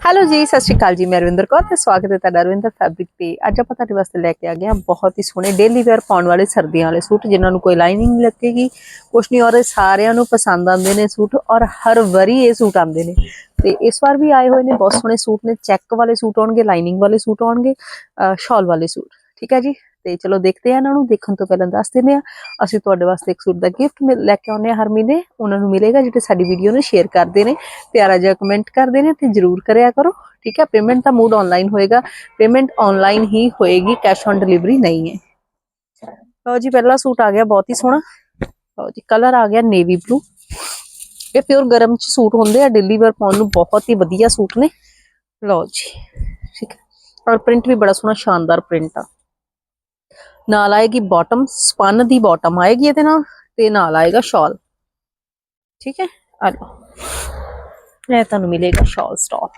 Hello ਜੀ, ਸਤਿ ਸ਼੍ਰੀ ਅਕਾਲ ਜੀ, ਮੈਂ ਰਵਿੰਦਰ ਕੌਰ ਤੇ ਸਵਾਗਤ ਹੈ ਤੁਹਾਡਾ ਰਵਿੰਦਰ ਫੈਬਰਿਕ ਤੇ। ਅੱਜ ਆਪਾਂ ਤੁਹਾਡੇ ਵਾਸਤੇ ਲੈ ਕੇ ਆ ਗਏ ਹਾਂ ਬਹੁਤ ਹੀ ਸੋਹਣੇ ਡੇਲੀ ਵੇਅਰ ਪਾਉਣ ਵਾਲੇ ਸਰਦੀਆਂ ਵਾਲੇ ਸੂਟ, ਜਿਨ੍ਹਾਂ ਨੂੰ ਕੋਈ ਲਾਈਨਿੰਗ ਨਹੀਂ ਲੱਗੇਗੀ। ਕੁਛ ਨਹੀਂ, ਔਰ ਇਹ ਸਾਰਿਆਂ ਨੂੰ ਪਸੰਦ ਆਉਂਦੇ ਨੇ ਸੂਟ, ਔਰ ਹਰ ਵਾਰੀ ਇਹ ਸੂਟ ਆਉਂਦੇ ਨੇ। ਤੇ ਇਸ ਵਾਰ ਵੀ ਆਏ ਹੋਏ ਨੇ, ਬਹੁਤ ਸੋਹਣੇ ਸੂਟ ਨੇ। ਚੈੱਕ ਵਾਲੇ ਸੂਟ ਆਉਣਗੇ ਲਾਈਨਿੰਗ ਵਾਲੇ ਸੂਟ ਆਉਣਗੇ ਸ਼ਾਲ ਵਾਲੇ ਸੂਟ। ਠੀਕ ਹੈ ਜੀ? ਤੇ ਚਲੋ ਦੇਖਦੇ ਆ ਇਹਨਾਂ ਨੂੰ, ਦੇਖਣ ਤੋਂ ਪਹਿਲਾਂ ਦੱਸ ਦਿੰਦੇ ਆ ਅਸੀਂ ਤੁਹਾਡੇ ਵਾਸਤੇ ਇੱਕ ਸੂਟ ਦਾ ਗਿਫਟ ਲੈ ਕੇ ਆਉਂਦੇ ਆ ਹਰ ਮਹੀਨੇ। ਉਹਨਾਂ ਨੂੰ ਮਿਲੇਗਾ ਜਿਹੜੇ ਸਾਡੀ ਵੀਡੀਓ ਨੂੰ ਸ਼ੇਅਰ ਕਰਦੇ ਨੇ। ਪਿਆਰਾ ਜਿਹਾ ਕਮੈਂਟ ਕਰਦੇ ਨੇ ਤੇ ਜਰੂਰ ਕਰਿਆ ਕਰੋ। ਠੀਕ ਹੈ? ਪੇਮੈਂਟ ਦਾ ਮੂਡ ਆਨਲਾਈਨ ਹੋਏਗਾ। ਪੇਮੈਂਟ ਆਨਲਾਈਨ ਹੀ ਹੋਏਗੀ ਕੈਸ਼ ਔਨ ਡਿਲੀਵਰੀ ਨਹੀਂ ਹੈ। ਲਓ ਜੀ, ਪਹਿਲਾ ਸੂਟ ਆ ਗਿਆ ਬਹੁਤ ਹੀ ਸੋਹਣਾ। ਲਓ ਜੀ ਕਲਰ ਆ ਗਿਆ ਨੇਵੀ ਬਲੂ ਇਹ ਪਿਓਰ ਗਰਮ ਚ ਸੂਟ ਹੁੰਦੇ ਆ। ਦਿੱਲੀ ਵੇਅਰ ਪਾਉਣ ਨੂੰ ਬਹੁਤ ਹੀ ਵਧੀਆ ਸੂਟ ਨੇ। ਲਓ ਜੀ, ਠੀਕ ਹੈ। ਔਰ ਪ੍ਰਿੰਟ ਵੀ ਬੜਾ ਸੋਹਣਾ, ਸ਼ਾਨਦਾਰ ਪ੍ਰਿੰਟ ਆ। ਨਾਲ ਆਏਗੀ ਬਾਟਮ ਸਪਨ ਦੀ ਬਾਟਮ ਆਏਗੀ ਇਹਦੇ ਨਾਲ ਤੇ ਨਾਲ ਆਏਗਾ ਸ਼ਾਲ ਠੀਕ ਹੈ? ਆ ਲਓ। ਇਹ ਤੁਹਾਨੂੰ ਮਿਲੇਗਾ ਸ਼ਾਲ ਸਟਾਲ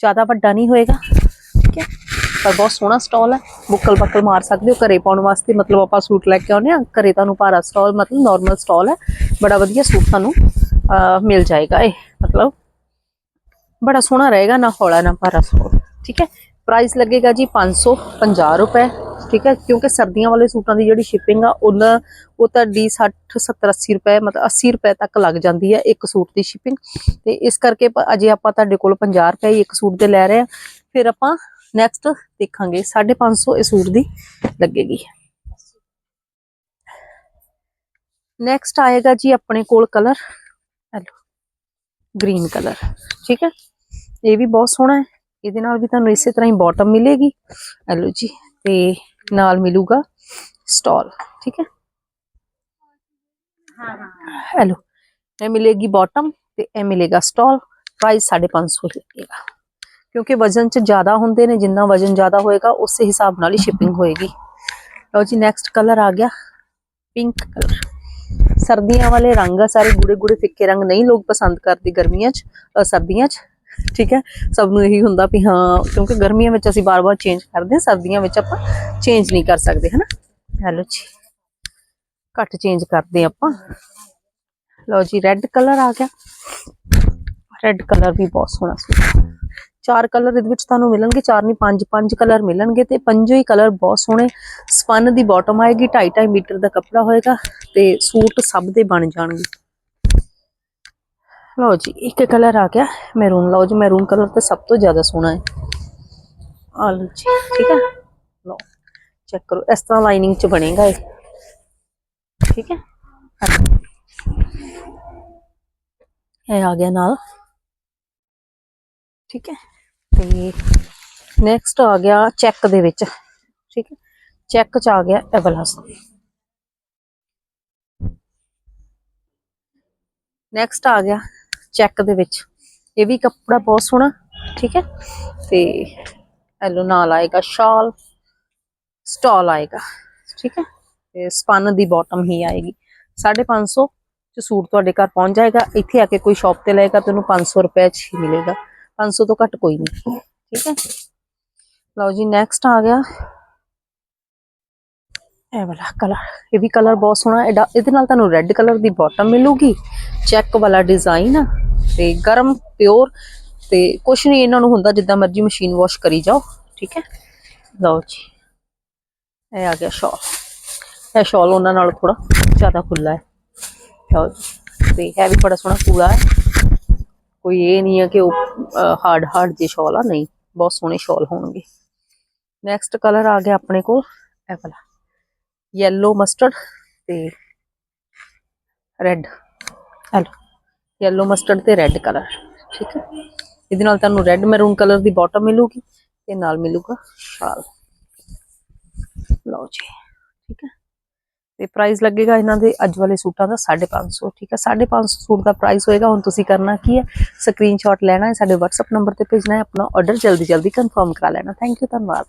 ਜ਼ਿਆਦਾ ਵੱਡਾ ਨਹੀਂ ਹੋਏਗਾ, ਠੀਕ ਹੈ? ਪਰ ਬਹੁਤ ਸੋਹਣਾ ਸਟਾਲ ਹੈ। ਬੁੱਕਲ ਬੱਕਲ ਮਾਰ ਸਕਦੇ ਹੋ, ਘਰੇ ਪਾਉਣ ਵਾਸਤੇ ਮਤਲਬ ਆਪਾਂ ਸੂਟ ਲੈ ਕੇ ਆਉਨੇ ਆ ਘਰੇ ਤੁਹਾਨੂੰ ਭਾਰਾ ਸਟਾਲ ਮਤਲਬ ਨਾਰਮਲ ਸਟਾਲ ਹੈ। ਬੜਾ ਵਧੀਆ ਸੂਟ ਤੁਹਾਨੂੰ ਮਿਲ ਜਾਏਗਾ ਇਹ, ਮਤਲਬ। ਬੜਾ ਸੋਹਣਾ ਰਹੇਗਾ, ਨਾ ਹੌਲਾ, ਨਾ ਭਾਰਾ ਸਟਾਲ ਠੀਕ ਹੈ? ਪ੍ਰਾਈਸ ਲੱਗੇਗਾ ਜੀ 550 ਰੁਪਏ। ਠੀਕ ਹੈ? ਕਿਉਂਕਿ ਸਰਦੀਆਂ ਵਾਲੇ ਸੂਟਾਂ ਦੀ ਜਿਹੜੀ ਸ਼ਿਪਿੰਗ ਆ ਉਹਨਾਂ ਉਹ ਤਾਂ ਡੀ 60 70 80 ਰੁਪਏ, ਮਤਲਬ 80 ਰੁਪਏ ਤੱਕ ਲੱਗ ਜਾਂਦੀ ਹੈ ਇੱਕ ਸੂਟ ਦੀ ਸ਼ਿਪਿੰਗ ਤੇ ਇਸ ਕਰਕੇ ਅਜੇ ਆਪਾਂ ਤੁਹਾਡੇ ਕੋਲ 50 ਰੁਪਏ ਹੀ ਇੱਕ ਸੂਟ ਦੇ ਲੈ ਰਹੇ ਆ ਫਿਰ ਆਪਾਂ ਨੈਕਸਟ ਦੇਖਾਂਗੇ 550 ਇਹ ਸੂਟ ਦੀ ਲੱਗੇਗੀ। ਨੈਕਸਟ ਆਏਗਾ ਜੀ ਆਪਣੇ ਕੋਲ ਕਲਰ ਹੈਲੋ ਗ੍ਰੀਨ ਕਲਰ ਠੀਕ ਹੈ? ਇਹ ਵੀ ਬਹੁਤ ਸੋਹਣਾ ਹੈ। ਇਹਦੇ ਨਾਲ ਵੀ ਤੁਹਾਨੂੰ ਇਸੇ ਤਰ੍ਹਾਂ ਹੀ ਬਾਟਮ ਮਿਲੇਗੀ। ਹੈਲੋ ਜੀ, ਤੇ ਨਾਲ ਮਿਲੂਗਾ ਸਟਾਲ ਠੀਕ ਹੈ ਹੈਲੋ ਇਹ ਮਿਲੇਗੀ ਬਾਟਮ ਤੇ ਇਹ ਮਿਲੇਗਾ ਸਟਾਲ ਪ੍ਰਾਈਸ 550 ਲੱਗੇਗਾ ਕਿਉਂਕਿ ਵਜ਼ਨ ਚ ਜ਼ਿਆਦਾ ਹੁੰਦੇ ਨੇ ਜਿੰਨਾ ਵਜ਼ਨ ਜ਼ਿਆਦਾ ਹੋਏਗਾ ਉਸੇ ਹਿਸਾਬ ਨਾਲ ਹੀ ਸ਼ਿਪਿੰਗ ਹੋਏਗੀ ਲਓ ਜੀ ਨੈਕਸਟ ਕਲਰ ਆ ਗਿਆ ਪਿੰਕ ਕਲਰ ਸਰਦੀਆਂ ਵਾਲੇ ਰੰਗ ਆ ਸਾਰੇ ਗੂੜੇ ਗੂੜੇ ਫਿੱਕੇ ਰੰਗ ਨਹੀਂ ਲੋਕ ਪਸੰਦ ਕਰਦੇ ਗਰਮੀਆਂ 'ਚ ਅ, ਸਰਦੀਆਂ 'ਚ ਠੀਕ ਹੈ? ਸਭ ਨੂੰ ਇਹੀ ਹੁੰਦਾ ਵੀ ਹਾਂ ਕਿਉਂਕਿ ਗਰਮੀਆਂ ਵਿੱਚ ਅਸੀਂ ਬਾਰ-ਬਾਰ ਚੇਂਜ ਕਰਦੇ ਹਾਂ ਸਰਦੀਆਂ ਵਿੱਚ ਆਪਾਂ ਚੇਂਜ ਨਹੀਂ ਕਰ ਸਕਦੇ ਹਨਾ? ਹੈਲੋ ਜੀ। ਘੱਟ ਚੇਂਜ ਕਰਦੇ ਆਪਾਂ। ਲਓ ਜੀ ਰੈੱਡ ਕਲਰ ਆ ਗਿਆ। ਰੈੱਡ ਕਲਰ ਵੀ ਬਹੁਤ ਸੋਹਣਾ ਸੂਟ ਚਾਰ ਕਲਰ ਇਹਦੇ ਵਿੱਚ ਤੁਹਾਨੂੰ ਮਿਲਣਗੇ ਚਾਰ ਨਹੀਂ ਪੰਜ ਪੰਜ ਕਲਰ ਮਿਲਣਗੇ ਤੇ ਪੰਜੋ ਹੀ ਕਲਰ ਬਹੁਤ ਸੋਹਣੇ। ਸਪਨ ਦੀ ਬਾਟਮ ਆਏਗੀ 2.5 ਮੀਟਰ ਦਾ ਕੱਪੜਾ ਹੋਏਗਾ ਤੇ ਸੂਟ ਸਭ ਦੇ ਬਣ ਜਾਣਗੇ। ਲਓ ਜੀ, ਇੱਕ ਕਲਰ ਆ ਗਿਆ ਮੈਰੂਨ ਲਓ ਜੀ ਮੈਰੂਨ ਕਲਰ ਤਾਂ ਸਭ ਤੋਂ ਜ਼ਿਆਦਾ ਸੋਹਣਾ ਹੈ। ਆ ਲਓ ਜੀ, ਠੀਕ ਹੈ? ਲਓ ਚੈੱਕ ਕਰੋ, ਇਸ ਤਰ੍ਹਾਂ ਲਾਈਨਿੰਗ ਚ ਬਣੇਗਾ ਇਹ। ਠੀਕ ਹੈ? ਇਹ ਆ ਗਿਆ ਨਾਲ। ਠੀਕ ਹੈ? ਤੇ ਨੈਕਸਟ ਆ ਗਿਆ ਚੈੱਕ ਦੇ ਵਿੱਚ। ਠੀਕ ਹੈ? ਚੈੱਕ ਚ ਆ ਗਿਆ ਇਹ ਵਾਲਾ ਨੈਕਸਟ ਆ ਗਿਆ ਚੈੱਕ ਦੇ ਵਿੱਚ। ਇਹ ਵੀ ਕੱਪੜਾ ਬਹੁਤ ਸੋਹਣਾ, ਠੀਕ ਹੈ? ਤੇ ਐਲੋ ਨਾਲ ਆਏਗਾ ਸ਼ਾਲ, ਸਟਾਲ ਆਏਗਾ, ਠੀਕ ਹੈ? ਤੇ ਸਪਨ ਦੀ ਬਾਟਮ ਹੀ ਆਏਗੀ। 550 ਚ ਸੂਟ ਤੁਹਾਡੇ ਘਰ ਪਹੁੰਚ ਜਾਏਗਾ। ਇੱਥੇ ਆ ਕੇ ਕੋਈ ਸ਼ਾਪ ਤੇ ਲਏਗਾ ਤੁਹਾਨੂੰ 500 ਰੁਪਏ ਚ ਹੀ ਮਿਲੇਗਾ। 500 ਤੋਂ ਘੱਟ ਕੋਈ ਨਹੀਂ, ਠੀਕ ਹੈ? ਲਓ ਜੀ ਨੈਕਸਟ ਆ ਗਿਆ। ਇਹ ਵਾਲਾ ਕਲਰ ਇਹ ਵੀ ਕਲਰ ਬਹੁਤ ਸੋਹਣਾ। ਇਹਦਾ ਇਹਦੇ ਨਾਲ ਤੁਹਾਨੂੰ ਰੈੱਡ ਕਲਰ ਦੀ ਬਾਟਮ ਮਿਲੂਗੀ। ਚੈੱਕ ਵਾਲਾ ਡਿਜ਼ਾਈਨ ਆ। ਤੇ ਗਰਮ ਪਿਓਰ ਤੇ ਕੁਛ ਨਹੀਂ ਇਹਨਾਂ ਨੂੰ ਹੁੰਦਾ, ਜਿੱਦਾਂ ਮਰਜ਼ੀ ਮਸ਼ੀਨ ਵਾਸ਼ ਕਰੀ ਜਾਓ, ਠੀਕ ਹੈ? ਲਓ ਜੀ। ਇਹ ਆ ਗਿਆ ਸ਼ਾਲ ਇਹ ਸ਼ਾਲ ਉਹਨਾਂ ਨਾਲ ਥੋੜਾ ਜ਼ਿਆਦਾ ਖੁੱਲਾ ਹੈ। ਲਓ ਜੀ। ਤੇ ਹੈ ਵੀ ਬੜਾ ਸੋਹਣਾ ਕੂੜਾ ਹੈ। ਕੋਈ ਇਹ ਨਹੀਂ ਹੈ ਕਿ ਉਹ ਹਾਰਡ ਹਾਰਡ ਜੇ ਸ਼ਾਲ ਆ। ਨਹੀਂ, ਬਹੁਤ ਸੋਹਣੇ ਸ਼ਾਲ ਹੋਣਗੇ। ਨੈਕਸਟ ਕਲਰ ਆ ਗਿਆ ਆਪਣੇ ਕੋਲ। ਇਹ ਵਾਲਾ। ਯੈਲੋ ਮਸਟਰਡ ਤੇ ਰੈੱਡ ਹੈਲੋ। ਯੈਲੋ ਮਸਟਰਡ ਤੇ ਰੈੱਡ ਕਲਰ ਠੀਕ ਹੈ? ਇਹਦੇ ਨਾਲ ਤੁਹਾਨੂੰ ਰੈੱਡ ਮੈਰੂਨ ਕਲਰ ਦੀ ਬਾਟਮ ਮਿਲੂਗੀ ਤੇ ਨਾਲ ਮਿਲੂਗਾ ਸ਼ਾਲ ਲਓ ਜੀ, ਠੀਕ ਹੈ? ਤੇ ਪ੍ਰਾਈਸ ਲੱਗੇਗਾ ਇਹਨਾਂ ਦੇ ਅੱਜ ਵਾਲੇ ਸੂਟਾਂ ਦਾ 550 ਠੀਕ ਹੈ? 550 ਸੂਟ ਦਾ ਪ੍ਰਾਈਸ ਹੋਏਗਾ, ਹੁਣ ਤੁਸੀਂ ਕਰਨਾ ਕੀ ਹੈ? ਸਕਰੀਨਸ਼ਾਟ ਲੈਣਾ ਹੈ, ਸਾਡੇ WhatsApp ਨੰਬਰ ਤੇ ਭੇਜਣਾ ਹੈ, ਆਪਣਾ ਆਰਡਰ ਜਲਦੀ ਜਲਦੀ ਕਨਫਰਮ ਕਰਾ ਲੈਣਾ। ਥੈਂਕ ਯੂ ਧੰਨਵਾਦ।